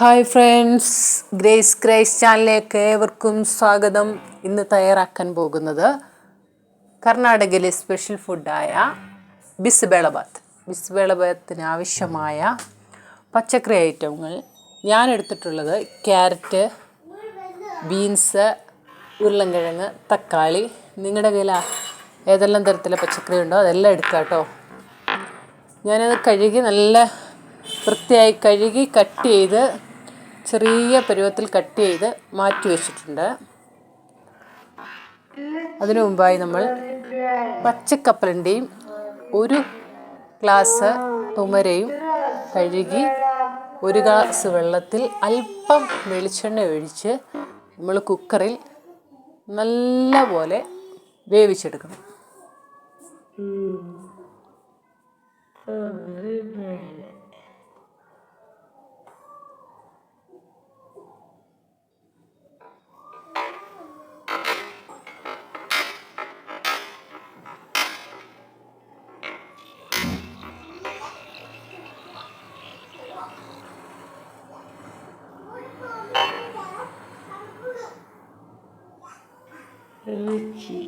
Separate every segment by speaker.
Speaker 1: Hi friends grace grace ചാനലിലേക്ക് ഏവർക്കും സ്വാഗതം. ഇന്ന് തയ്യാറാക്കാൻ പോകുന്നത് കർണാടകയിലെ സ്പെഷ്യൽ ഫുഡായ ബിസ്ബേളബാത്ത്. ബിസ്ബേളബാത്തിന് ആവശ്യമായ പച്ചക്കറി ഐറ്റങ്ങൾ ഞാൻ എടുത്തിട്ടുള്ളത് ക്യാരറ്റ് ബീൻസ് ഉരുളൻകിഴങ്ങ് തക്കാളി. നിങ്ങളുടെ കയ്യിൽ ഏതെല്ലാം തരത്തിലെ പച്ചക്കറി ഉണ്ടോ അതെല്ലാം എടുക്കാം കേട്ടോ. ഞാനത് കഴുകി നല്ല വൃത്തിയായി കഴുകി കട്ട് ചെയ്ത് ചെറിയ പരുവത്തിൽ കട്ട് ചെയ്ത് മാറ്റി വെച്ചിട്ടുണ്ട്. അതിനു മുമ്പായി നമ്മൾ പച്ചക്കപ്പലിന്റെയും ഒരു ഗ്ലാസ് ഉമരയും കഴുകി ഒരു ഗ്ലാസ് വെള്ളത്തിൽ അല്പം വെളിച്ചെണ്ണ ഒഴിച്ച് നമ്മൾ കുക്കറിൽ നല്ല പോലെ വേവിച്ചെടുക്കണം.
Speaker 2: രുചി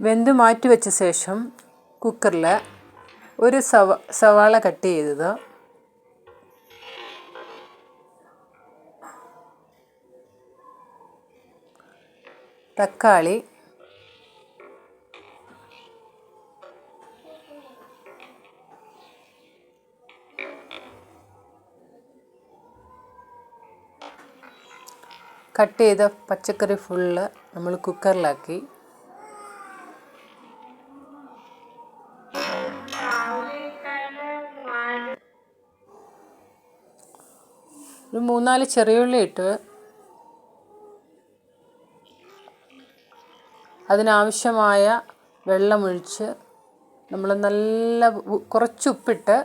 Speaker 1: വെന്ത് മാറ്റി വെച്ച ശേഷം കുക്കറിൽ ഒരു സവ സവാള കട്ട് ചെയ്തത്. തക്കാളി. കട്ട് ചെയ്ത പച്ചക്കറി ഫുള്ള് നമ്മൾ കുക്കറിലാക്കി. ഒരു മൂന്നാൽ ചെറിയുള്ളി ഇട്ട് അതിനാവശ്യമായ വെള്ളമൊഴിച്ച് നമ്മൾ നല്ല കുറച്ച് ഉപ്പിട്ട്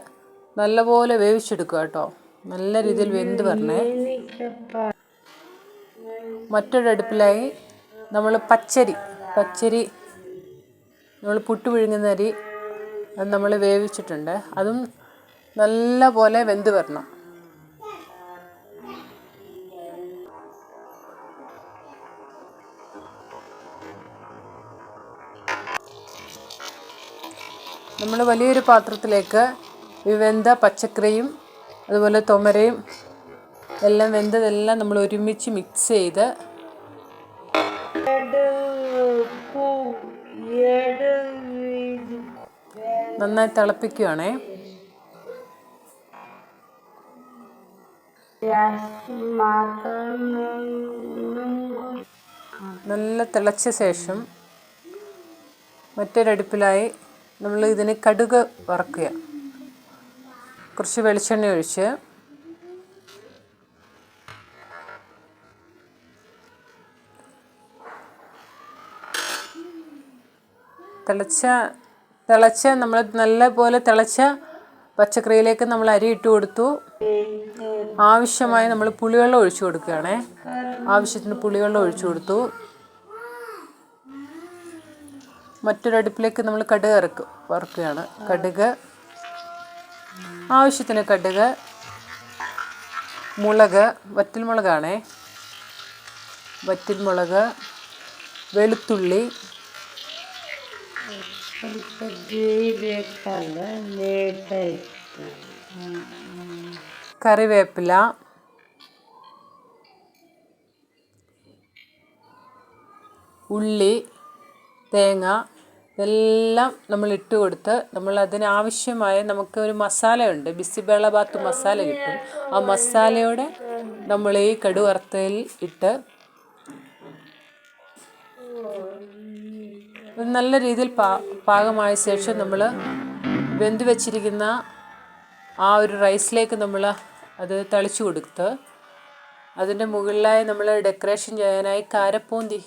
Speaker 1: നല്ലപോലെ വേവിച്ചെടുക്കുക കേട്ടോ. നല്ല രീതിയിൽ വെന്ത് വരണേ. മറ്റൊരു അടുപ്പിലായി നമ്മൾ പച്ചരി പച്ചരി നമ്മൾ പുട്ട് പിഴുങ്ങുന്ന അരി നമ്മൾ വേവിച്ചിട്ടുണ്ട്. അതും നല്ല പോലെ വെന്ത് വരണം. നമ്മൾ വലിയൊരു പാത്രത്തിലേക്ക് വെന്ത പച്ചക്കറിയും അതുപോലെ തൊമരയും എല്ലാം വെന്തതെല്ലാം നമ്മൾ ഒരുമിച്ച് മിക്സ് ചെയ്ത് നന്നായി തിളപ്പിക്കുകയാണേ നല്ല തിളച്ച ശേഷം മറ്റൊരടുപ്പിലായി നമ്മൾ ഇതിന് കടുക് വറക്കുക. കുറച്ച് വെളിച്ചെണ്ണ ഒഴിച്ച്. തിളച്ച തിളച്ച നമ്മൾ നല്ല പോലെ തിളച്ച പച്ചക്കറിയിലേക്ക് നമ്മൾ അരി ഇട്ട് കൊടുത്തു. ആവശ്യമായി നമ്മൾ പുളിവെള്ളം ഒഴിച്ചു കൊടുക്കുകയാണേ. ആവശ്യത്തിന് പുളിവെള്ളം ഒഴിച്ചു കൊടുത്തു. മറ്റൊരടുപ്പിലേക്ക് നമ്മൾ കടുക് ഇറക്കും വറുക്കുകയാണ്. കടുക് ആവശ്യത്തിന് കടുക് മുളക് വറ്റൽമുളകാണേ. വറ്റൽമുളക് വെളുത്തുള്ളി കറിവേപ്പില ഉള്ളി തേങ്ങ ഇതെല്ലാം നമ്മൾ ഇട്ട് കൊടുത്ത് നമ്മൾ അതിനാവശ്യമായ നമുക്ക് ഒരു മസാലയുണ്ട് ബിസിബേളബാത്ത് മസാല കിട്ടും. ആ മസാലയോടെ നമ്മൾ ഈ കടുവറുത്തയിൽ ഇട്ട് നല്ല രീതിയിൽ പാ പാകമായ ശേഷം നമ്മൾ വെന്ത് വെച്ചിരിക്കുന്ന ആ ഒരു റൈസിലേക്ക് നമ്മൾ അത് തളിച്ചു കൊടുത്ത് അതിന്റെ മുകളിലായി നമ്മൾ ഡെക്കറേഷൻ ചെയ്യാനായി കാരപ്പൂന്തി